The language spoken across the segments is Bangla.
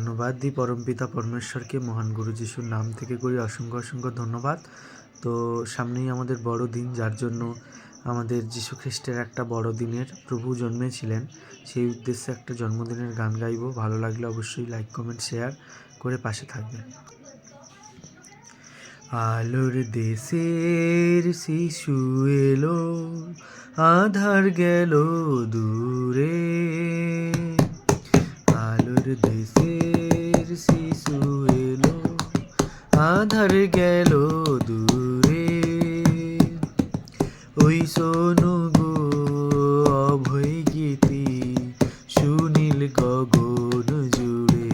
ধন্যবাদ। দিই পরমপিতা পরমেশ্বরকে মহান গুরু যিশুর নাম থেকে করি অসংখ্য অসংখ্য ধন্যবাদ। তো সামনেই আমাদের বড় দিন, যার জন্য আমাদের যীশু খ্রিস্টের একটা বড় দিনের প্রভু জন্মেছিলেন। সেই উদ্দেশ্যে একটা জন্মদিনের গান গাইবো। ভালো লাগলে অবশ্যই লাইক, কমেন্ট, শেয়ার করে পাশে থাকবেন। আলোর দেশের শিশু এলো, আধার গেল দূরে। আলোর দেশের আধার গেল দূরে। ওই সোনু গো, অভয় গীতি সুনীল গগন জুড়ে।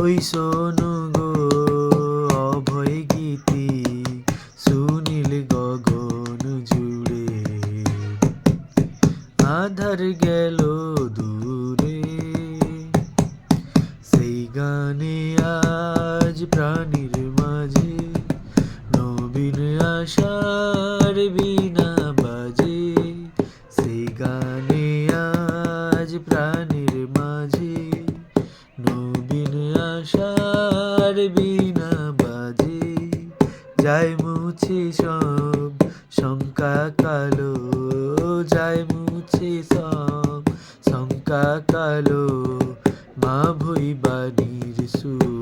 ওই সোনু গো, অভয় গীতি সুনীল গগন জুড়ে। আধার গেল দূরে। সেই গানে আজ প্রাণীর মাঝে, নবীন আশার বিনা বাজে। সেই গানে আজ প্রাণীর মাঝে, নবীন আশার বিনা বাজে। যায় মুছে সব শঙ্কা কালো, যায় মুছে সব শঙ্কা কালো। মা ভই বাণীর সুরে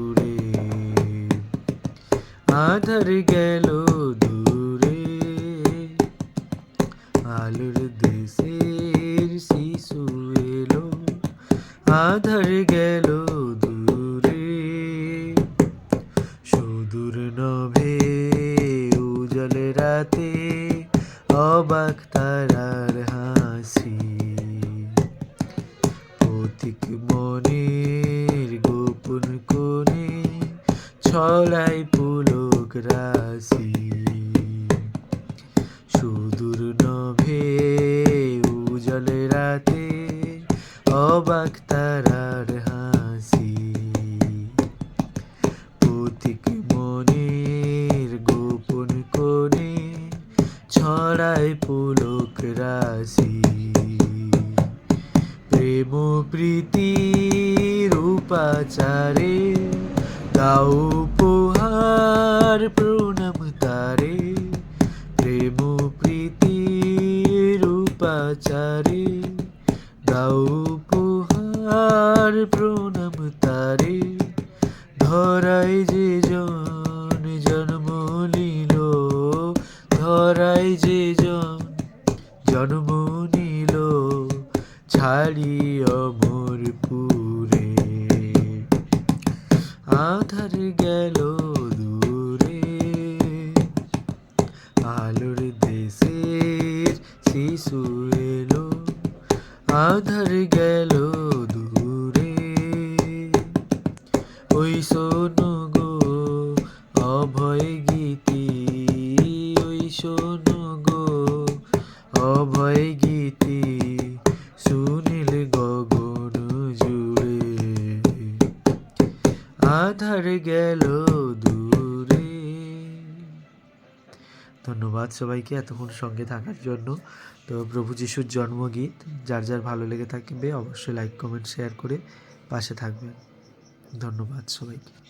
আধার গেল দূরে আলোর দেশের শিশু এলো আধার গেল দূরে সুদূর নভে উজল রাতে অবাক তারার হাসি পথিক মনের গোপন কোণে ছড়াই পুলক রাশি সুদূর নভে উজল রাতে অবাক তারার হাসি। পথিক মনের গোপন কোণে ছড়ায় পুলক রাশি। প্রেম প্রীতি রূপাচারে গাও উপহার প্রণাম তারে, প্রেম প্রীতি রূপাচারে, দাও উপহার প্রণাম তারে, ধরাই যে জন জন্ম নিল, ধরাই যে জন জন্ম নিল ছাড়ি অমর পুরে আধার গেল গেল দূরে। ওই শোনো গো, অভয় গীতি। ওই শোনো গো, অভয় গীতি। সুনীল গগন জুড়ে। আধার গেল দূরে। ধন্যবাদ সবাইকে এতক্ষণ সঙ্গে থাকার জন্য। তো প্রভু যিশুর জন্মগীত, যার যার ভালো লেগে থাকবে অবশ্যই লাইক কমেন্ট শেয়ার করে পাশে থাকবেন। ধন্যবাদ সবাইকে।